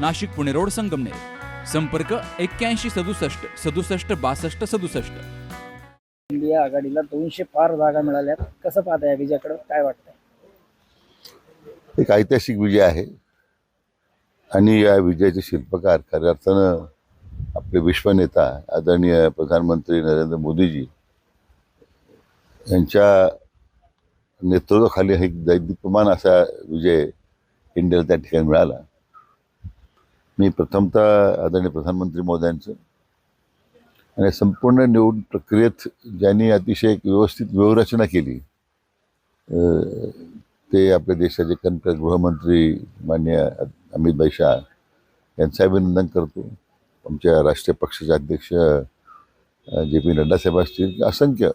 Nashik Pune road Sangamner. संपर्क एक्क्याऐंशी सदुसष्ट सदुसष्ट बासष्ट सदुसष्ट. इंडिया आघाडीला दोनशे पार जागा मिळाल्या कसं पाहता या विजयाकडे? काय वाटतंय? एक ऐतिहासिक विजय आहे. आणि या विजयाचे शिल्पकार खऱ्या अर्थानं आपले विश्वनेता आदरणीय प्रधानमंत्री नरेंद्र मोदीजी यांच्या नेतृत्वाखाली एक दैदिप्यमान असा विजय इंडियाला त्या ठिकाणी मिळाला. मी प्रथमतः आदरणीय प्रधानमंत्री मोदयांचं आणि संपूर्ण निवड प्रक्रियेत ज्यांनी अतिशय एक व्यवस्थित व्यवरचना केली ते आपल्या देशाचे कणकर गृहमंत्री मान्य अमित शाह यांचं अभिनंदन करतो. आमच्या राष्ट्रीय पक्षाचे अध्यक्ष जे पी नड्डा साहेब असतील असंख्य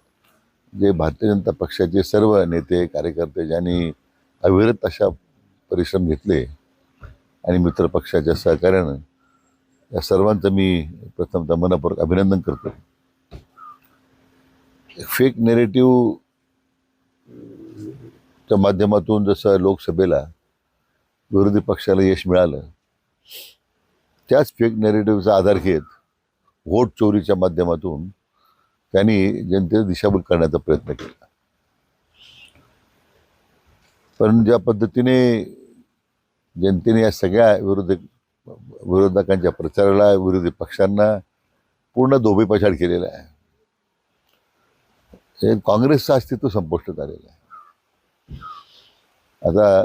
जे भारतीय जनता पक्षाचे सर्व नेते कार्यकर्ते ज्यांनी अविरत अशा परिश्रम घेतले आणि मित्र पक्षाच्या सहकार्यानं या सर्वांचं मी प्रथमतः मनपूर्वक अभिनंदन करतो फेक नेरेटिव्ह च्या माध्यमातून जसं लोकसभेला विरोधी पक्षाला यश मिळालं त्याच फेक नेरेटिव्हचा आधार घेत व्होट चोरीच्या माध्यमातून त्यांनी जनतेला दिशाभूल करण्याचा प्रयत्न केला. पण ज्या पद्धतीने जनतेने या सगळ्या विरोधक विरोधकांच्या प्रचाराला विरोधी पक्षांना पूर्ण धोबीपछाड केलेला आहे. हे काँग्रेसचं अस्तित्व संपुष्टात आलेलं आहे. आता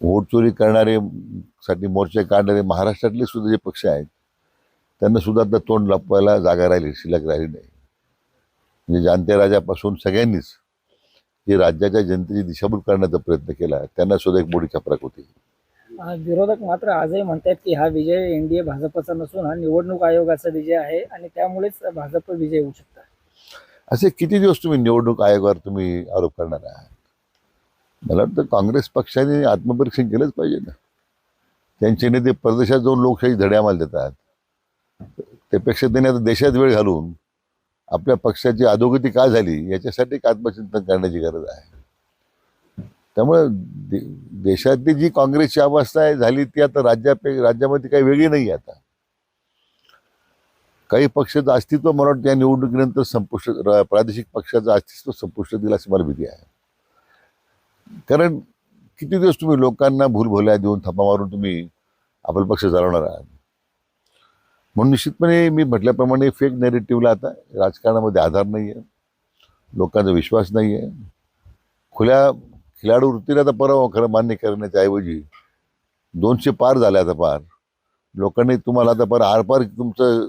वोट चोरी करणारे साठी मोर्चे काढणारे महाराष्ट्रातले सुद्धा जे पक्ष आहेत त्यांना सुद्धा आता तोंड लपवायला जागा राहिली शिल्लक राहिली नाही. म्हणजे जानते राजापासून सगळ्यांनीच जे राज्याच्या जनतेची दिशाभूल करण्याचा प्रयत्न केला त्यांना सुद्धा एक मोठी चपराक होती. विरोधक मात्र आजही म्हणतात की हा विजय एनडीए भाजपचा नसून हा निवडणूक आयोगाचा विजय आहे आणि त्यामुळेच भाजप विजय होऊ शकतात असे किती दिवस तुम्ही निवडणूक आयोगावर तुम्ही आरोप करणार आहात? मला वाटतं काँग्रेस पक्षाने आत्मपरीक्षण केलंच पाहिजे ना. त्यांचे नेते परदेशात जाऊन लोकशाही धड्यामाल देतात. त्यापेक्षा त्यांनी आता देशात वेळ घालून आपल्या पक्षाची अधोगती का झाली याच्यासाठी एक आत्मचिंतन करण्याची गरज आहे. त्यामुळे दे देशातली जी काँग्रेसची अवस्था आहे झाली ती आता राज्यापे राज्यामध्ये काही वेगळी नाही आहे आता. काही पक्षाचं अस्तित्व मला वाटतं या निवडणुकीनंतर संपुष्ट प्रादेशिक पक्षाचं अस्तित्व संपुष्ट दिलं अशी मला भीती आहे. कारण किती दिवस तुम्ही लोकांना भूलभोल्या देऊन थप्पा मारून तुम्ही आपला पक्ष चालवणार आहात? म्हणून निश्चितपणे मी म्हटल्याप्रमाणे फेक नेरेटिव्हला आता राजकारणामध्ये आधार नाही आहे लोकांचा विश्वास नाही आहे खुल्या खिलाडू वृत्तीला आता परवा खरं मान्य करण्याच्या ऐवजी दोनशे पार झाले आता पार. लोकांनी तुम्हाला आता पार आरपार तुमचं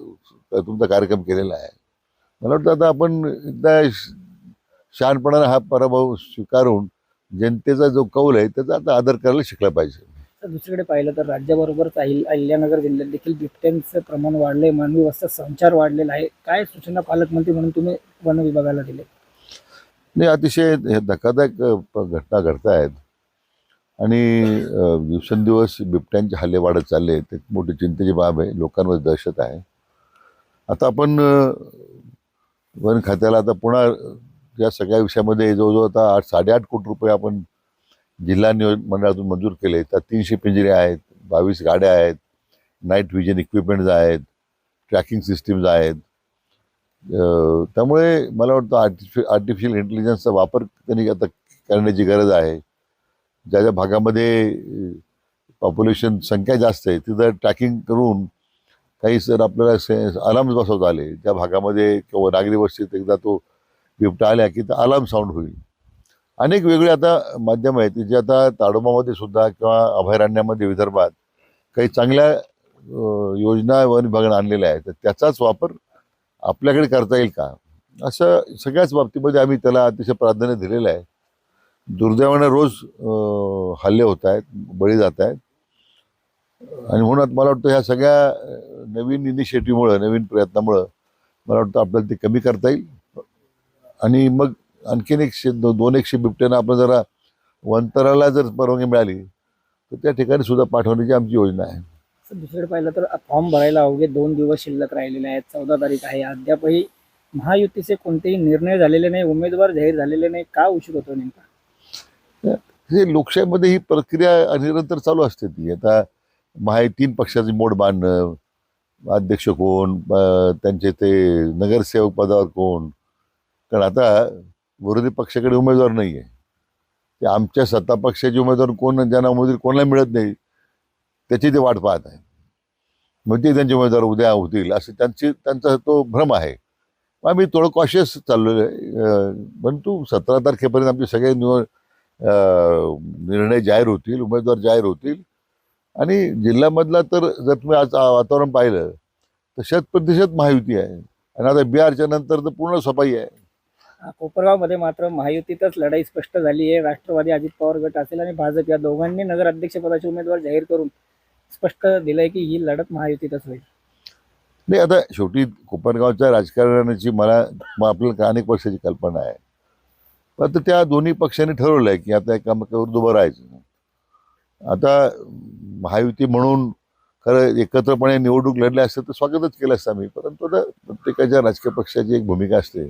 तुमचा कार्यक्रम केलेला आहे. मला वाटतं आता आपण एकदा श- शहाणपणानं हा पराभव स्वीकारून जनतेचा जो कौल आहे त्याचा आता आदर करायला शिकला पाहिजे. दुसरीकडे पाहिलं तर राज्याबरोबरच अहिल अहिल्यानगर जिल्ह्यात देखील बिबट्यांचं प्रमाण वाढलंय मानवी वस्त्यात संचार वाढलेला आहे. काय सूचना पालकमंत्री म्हणून तुम्ही वन विभागाला दिले? नाही अतिशय धकादायक धक्कादायक प- घटना घडत आहेत आणि दिवसेंदिवस बिबट्यांचे हल्ले वाढत चालले आहेत. एक मोठी चिंतेची बाब आहे. लोकांमध्ये दहशत आहे. आता आपण वन खात्याला आता पुन्हा या सगळ्या विषयामध्ये जवळजवळ आता आठ साडेआठ कोटी रुपये आपण जिल्हा नियोजन मंडळातून मंजूर केले. त्यात तीनशे पिंजरे आहेत बावीस गाड्या आहेत नाईट व्हिजन इक्विपमेंट्स आहेत ट्रॅकिंग सिस्टीम्स आहेत. त्यामुळे मला वाटतं आर्टिफि आर्टिफिशियल इंटेलिजन्सचा वापर त्यांनी आता करण्याची गरज आहे. ज्या ज्या भागामध्ये पॉप्युलेशन संख्या जास्त आहे तिथं ट्रॅकिंग करून काही सर आपल्याला से अलार्म्स बसवता आले त्या भागामध्ये किंवा नागरी वस्तीत एकदा तो बिबटा आल्या की तर अलार्म साऊंड होईल. अनेक वेगळे आता माध्यम आहेत जे आता ताडोबामध्ये सुद्धा किंवा अभयारण्यामध्ये विदर्भात काही चांगल्या योजना वन विभागाने आणलेल्या आहेत. तर त्याचाच वापर आपल्याकडे करता येईल का? असं सगळ्याच बाबतीमध्ये आम्ही त्याला अतिशय प्राधान्य दिलेलं आहे. दुर्दैवानं रोज हल्ले होत आहेत बळी जात आहेत. आणि म्हणून मला वाटतं ह्या सगळ्या नवीन इनिशिएटिव्हमुळं नवीन प्रयत्नामुळं मला वाटतं आपल्याला ते कमी करता येईल. आणि मग आणखीन एकशे दो दोन एकशे बिबट्यानं आपण जरा वंतराला जर परवानगी मिळाली तर त्या ठिकाणी सुद्धा पाठवण्याची आमची योजना आहे. दुसरीकडे पाहिलं तर फॉर्म भरायला अवघे दोन दिवस शिल्लक राहिलेले आहेत. चौदा तारीख आहे. अद्यापही महायुतीचे कोणतेही निर्णय झालेले नाही उमेदवार जाहीर झालेले नाही. का उशीर होतो नेमका? हे लोकशाहीमध्ये ही प्रक्रिया निरंतर चालू असते ती. आता माहे तीन पक्षाची मोड बांधणं अध्यक्ष कोण त्यांचे ते नगरसेवक पदावर कोण? कारण आता विरोधी पक्षाकडे उमेदवार नाही आहे ते आमच्या सत्ता पक्षाचे उमेदवार कोण ज्यांना उमेदवार कोणाला मिळत नाही त्याची ते वाट पाहत आहे. मग ते त्यांचे उमेदवार उद्या होतील असं त्यांची त्यांचा तो भ्रम आहे. मग आम्ही थोडं कॉशियस चाललेलो आहे परंतु सतरा तारखेपर्यंत आमचे सगळे निव निर्णय जाहीर होतील उमेदवार जाहीर होतील. आणि जिल्ह्यामधला तर जर तुम्ही आज वातावरण पाहिलं तर शत प्रतिशत महायुती आहे. आणि आता बिहारच्या नंतर तर पूर्ण सफाई आहे. कोपरगावमध्ये मात्र महायुतीतच लढाई स्पष्ट झाली आहे. राष्ट्रवादी अजित पवार गट असेल आणि भाजप या दोघांनी नगर अध्यक्षपदाचे उमेदवार जाहीर करून स्पष्ट दिलंय की ही लढत महायुतीतच होईल. नाही आता शेवटी कोपरगावच्या राजकारणाची मला आपल्याला अनेक पक्षाची कल्पना आहे. पण आता त्या दोन्ही पक्षांनी ठरवलं आहे की आता एकामेकावर दुभं राहायचं आता महायुती म्हणून खरं एकत्रपणे निवडणूक लढले असते तर स्वागतच केलं असतं आम्ही परंतु आता प्रत्येकाच्या राजकीय पक्षाची एक भूमिका असते.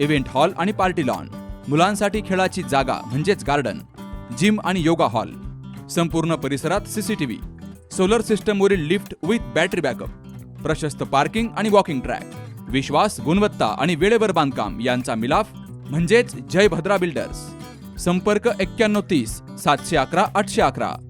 इव्हेंट हॉल आणि पार्टी लॉन. मुलांसाठी खेळाची जागा म्हणजेच गार्डन जिम आणि योगा हॉल. संपूर्ण परिसरात सीसीटीव्ही सोलर सिस्टमवरील लिफ्ट विथ बॅटरी बॅकअप प्रशस्त पार्किंग आणि वॉकिंग ट्रॅक विश्वास गुणवत्ता आणि वेळेवर बांधकाम यांचा मिलाफ म्हणजेच जय भद्रा बिल्डर्स. संपर्क एक्क्याण्णव तीस सातशे अकरा आठशे अकरा.